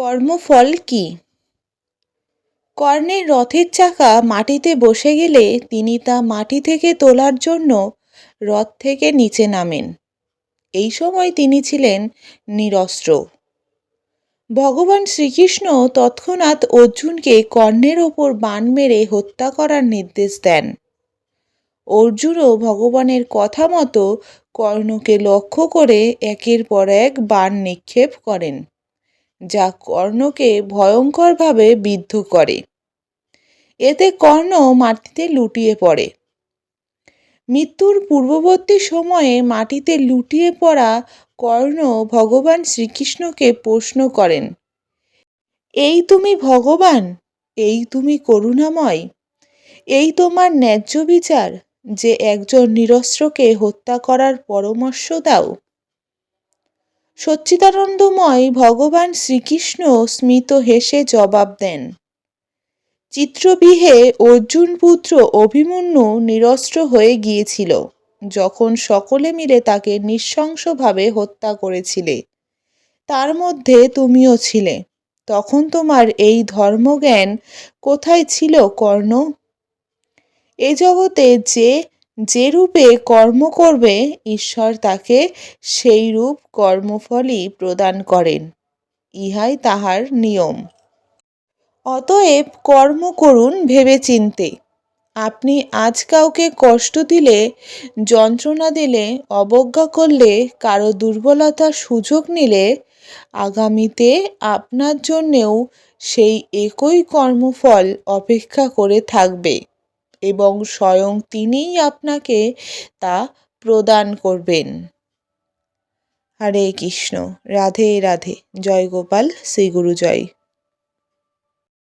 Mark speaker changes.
Speaker 1: কর্মফল কি? কর্ণের রথের চাকা মাটিতে বসে গেলে তিনি তা মাটি থেকে তোলার জন্য রথ থেকে নিচে নামেন। এই সময় তিনি ছিলেন নিরস্ত্র। ভগবান শ্রীকৃষ্ণ তৎক্ষণাৎ অর্জুনকে কর্ণের ওপর বান মেরে হত্যা করার নির্দেশ দেন। অর্জুনও ভগবানের কথা মতো কর্ণকে লক্ষ্য করে একের পর এক বান নিক্ষেপ করেন। যা কর্ণকে ভয়ঙ্করভাবে বিদ্ধ করে। এতে কর্ণ মাটিতে লুটিয়ে পড়ে। মৃত্যুর পূর্ববর্তী সময়ে মাটিতে লুটিয়ে পড়া কর্ণ ভগবান শ্রীকৃষ্ণকে প্রশ্ন করেন, এই তুমি ভগবান? এই তুমি করুণাময়? এই তোমার ন্যায্য বিচার যে একজন নিরস্ত্রকে হত্যা করার পরামর্শ দাও? সচ্চিদানন্দময় ভগবান শ্রীকৃষ্ণ স্মিত হেসে জবাব দেন। চিত্রবিহে অর্জুন পুত্র অভিমন্যু নিরস্ত্র হয়ে গিয়েছিল, যখন সকলে মিলে তাকে নৃশংসভাবে হত্যা করেছিলে। তার মধ্যে তুমিও ছিলে, তখন তোমার এই ধর্মজ্ঞান কোথায় ছিল কর্ণ? এ জগতে যে যে রূপে কর্ম করবে, ঈশ্বর তাকে সেই রূপ কর্মফলই প্রদান করেন। ইহাই তাহার নিয়ম। অতএব কর্ম করুন ভেবে চিনতে আপনি আজ কাউকে কষ্ট দিলে, যন্ত্রণা দিলে, অবজ্ঞা করলে, কারও দুর্বলতার সুযোগ নিলে, আগামীতে আপনার জন্যেও সেই একই কর্মফল অপেক্ষা করে থাকবে। এবং স্বয়ং তিনিই আপনাকে তা প্রদান করবেন। হরে কৃষ্ণ। রাধে রাধে। জয় গোপাল। শ্রী গুরু জয়